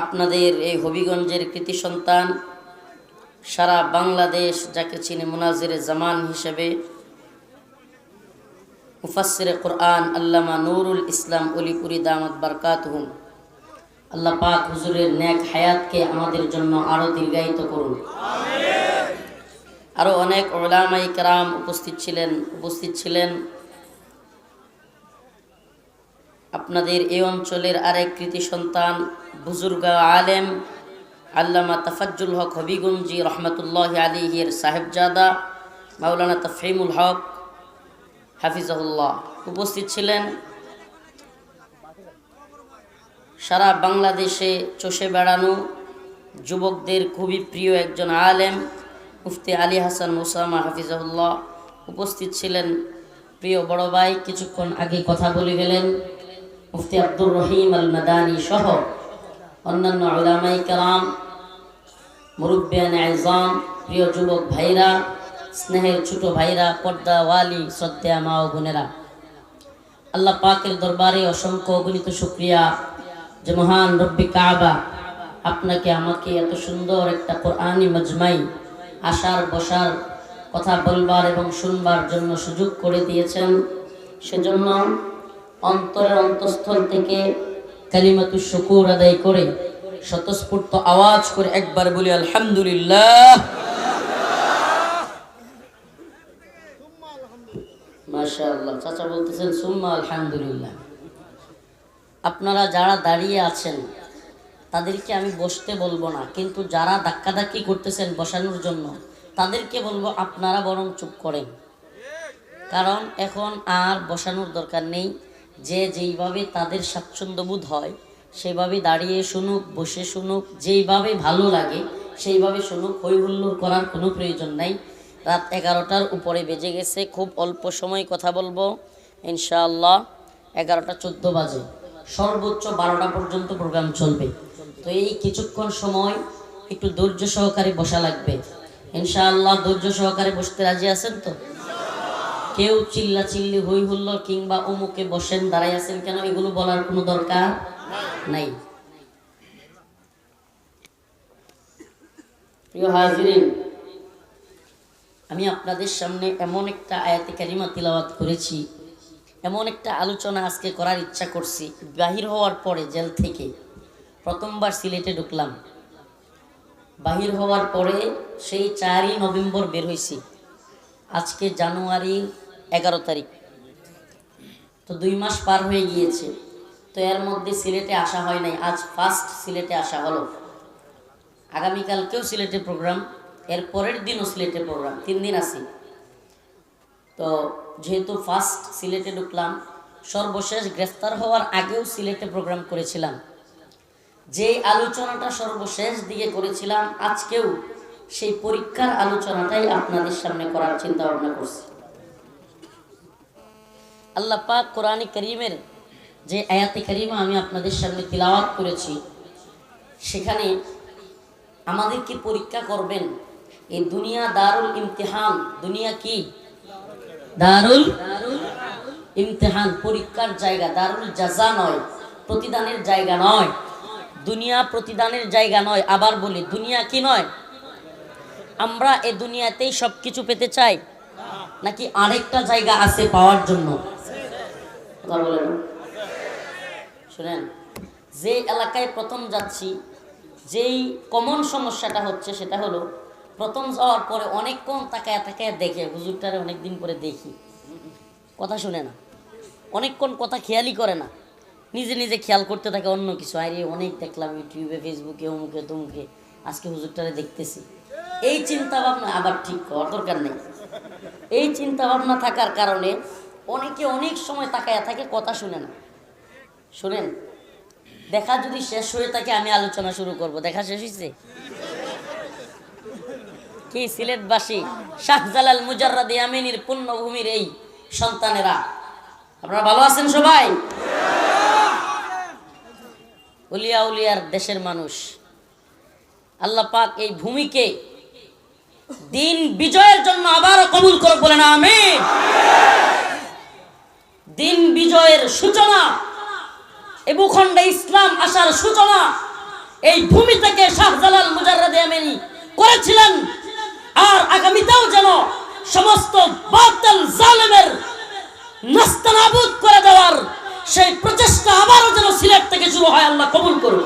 আপনাদের এই হবিগঞ্জের কৃতি সন্তান সারা বাংলাদেশ যাকে চিনে মুনাজির জামান হিসেবে মুফাসির কোরআন আল্লামা নুরুল ইসলাম অলিপুরি দামত বারকাতহুম। আল্লাহ পাক হুজুরের ন্যাক হায়াতকে আমাদের জন্য আরও দীর্ঘায়িত করুন। আরও অনেক ওলামাই কারাম উপস্থিত ছিলেন উপস্থিত ছিলেন। আপনাদের এই অঞ্চলের আরেক কৃতি সন্তান, বুজুর্গ আলেম, আল্লামা তাফাজ্জুল হক হবিগঞ্জি রহমতুল্লাহ আলিহির সাহেবজাদা, মাওলানা তফহিমুল হক হাফিজাহুল্লাহ উপস্থিত ছিলেন। সারা বাংলাদেশে চষে বেড়ানো যুবকদের খুবই প্রিয় একজন আলেম, মুফতি আলী হাসান মুসামা হাফিজাহুল্লাহ উপস্থিত ছিলেন। প্রিয় বড় ভাই, কিছুক্ষণ আগে কথা বলে গেলেন। মুফতি আব্দুর রহিম আল মাদানী সহ অন্যান্য আলামাই কালাম মুরব্বিয়ান আইজাম, প্রিয় যুবক ভাইরা, স্নেহের ছোট ভাইরা পর্দা ওয়ালি শ্রদ্ধা মা ও বোনেরা। আল্লাহ পাকের দরবারে অসংখ্য অগণিত শুক্রিয়া যে মহান রব্বি কাবা আপনাকে আমাকে এত সুন্দর একটা কোরআনি মজমাই আসার বসার কথা বলবার এবং শুনবার জন্য সুযোগ করে দিয়েছেন। সেজন্য অন্তরের অন্তঃস্থল থেকে কালিমাতু শুকুর আদায় করে স্বতঃস্ফূর্ত আওয়াজ করে একবার বলি, আলহামদুলিল্লাহ। চাচা বলতেছেন, সুম্মা আলহামদুলিল্লাহ। আপনারা যারা দাঁড়িয়ে আছেন, তাদেরকে আমি বসতে বলব না, কিন্তু যারা ধাক্কাধাক্কি করতেছেন বসানোর জন্য, তাদেরকে বলব, আপনারা বরং চুপ করেন। কারণ এখন আর বসানোর দরকার নেই। যে যেইভাবে তাদের স্বাচ্ছন্দ্যবোধ হয় সেভাবে দাঁড়িয়ে শুনুক, বসে শুনুক, যেইভাবে ভালো লাগে, সেইভাবে শুনুক হই হুল্লোড় করার কোনো প্রয়োজন নাই। রাত এগারোটার উপরে বেজে গেছে, খুব অল্প সময় কথা বলব, ইনশাআল্লাহ এগারোটা চোদ্দ বাজে। সর্বোচ্চ বারোটা পর্যন্ত প্রোগ্রাম চলবে। তো এই কিছুক্ষণ সময় একটু ধৈর্য সহকারে বসা লাগবে। ইনশাআল্লাহ ধৈর্য সহকারে বসতে রাজি আছেন তো? কেউ চিল্লা চিল্লি হই হুল্লো কিংবা অমুকে বসেন দাঁড়াই আছেন কেন, এগুলো বলার কোনো দরকার নাই। আমি আপনাদের সামনে এমন একটা আয়াতে কারিমা তিলাওয়াত করেছি, এমন একটা আলোচনা আজকে করার ইচ্ছা করছি। বাহির হওয়ার পরে জেল থেকে প্রথমবার সিলেটে ঢুকলাম। বাহির হওয়ার পরে সেই চারই নভেম্বর বের হয়েছি আজকে জানুয়ারি এগারো তারিখ। তো দুই মাস পার হয়ে গিয়েছে। তো এর মধ্যে সিলেটে আসা হয় নাই। আজ ফার্স্ট সিলেটে আসা হলো। আগামীকালকেও সিলেটে প্রোগ্রাম এর পরের দিনও সিলেটে প্রোগ্রাম তিন দিন আছি। তো যেহেতু ফার্স্ট সিলেটে ঢুকলাম, সর্বশেষ গ্রেফতার হওয়ার আগেও সিলেটে প্রোগ্রাম করেছিলাম। যে আলোচনাটা সর্বশেষ দিকে করেছিলাম, আজকেও সেই পরীক্ষার আলোচনাটাই আপনাদের সামনে করার চিন্তা ভাবনা করছি। আল্লাহ পাক কোরআন করিমের যে আয়াতে করিমা আমি আপনাদের সামনে তিলাওয়াত করেছি সেখানে আমাদেরকে পরীক্ষা করবেন এই দুনিয়া দারুল ইমতিহান দুনিয়া কি? দারুল ইমতিহান পরীক্ষার জায়গা দারুল জাজা নয় প্রতিদানের জায়গা নয় দুনিয়া প্রতিদানের জায়গা নয় আবার বলি দুনিয়া কি নয়? আমরা এ দুনিয়াতেই সব কিছু পেতে চাই নাকি আরেকটা জায়গা আছে পাওয়ার জন্য? কথা বলেন শুনেন, যে এলাকায় প্রথম যাচ্ছি, যেই কমন সমস্যাটা হচ্ছে সেটা হলো, প্রথম যাওয়ার পরে অনেকক্ষণ তাকায় তাকায় দেখে, হুজুরটারে অনেকদিন পরে দেখি। কথা শুনে না। অনেকক্ষণ কথা খেয়ালই করে না। নিজে নিজে খেয়াল করতে থাকে অন্য কিছু। আরে, অনেক দেখলাম ইউটিউবে, ফেসবুকে, অমুকে, তমুকে। আজকে হুজুরটারে দেখতেছি। এই চিন্তা ভাবনা আবার ঠিক হওয়ার দরকার নেই। এই চিন্তা ভাবনা থাকার কারণে অনেকে অনেক সময় তাকায় থাকে, কথা শুনে না। শুনেন, দেখা যদি শেষ হয়ে থাকে, আমি আলোচনা শুরু করব। দেখা শেষ হয়েছে কি? সিলেটবাসী। শাহজালাল মুজাররাদ ইয়ামিনীর পুণ্যভূমির এই সন্তানেরা। আপনারা ভালো আছেন সবাই? উলিয়া উলিয়ার দেশের মানুষ। আল্লাহ পাক এই ভূমিকে দিন বিজয়ের জন্য আবারও কবুল করে বলেন আমি দিন বিজয়ের সূচনা। এ ভূখণ্ডে ইসলাম আসার সূচনা। এই ভূমি থেকে শাহজালাল মুজাররাদ ইয়ামানি করেছিলেন। আর আগামীতেও যেন সমস্ত বাতিল জালেমের নাস্তানাবুদ করে দেওয়ার সেই প্রচেষ্টা আবারও যেন সিলেট থেকে শুরু হয়, আল্লাহ কবুল করুন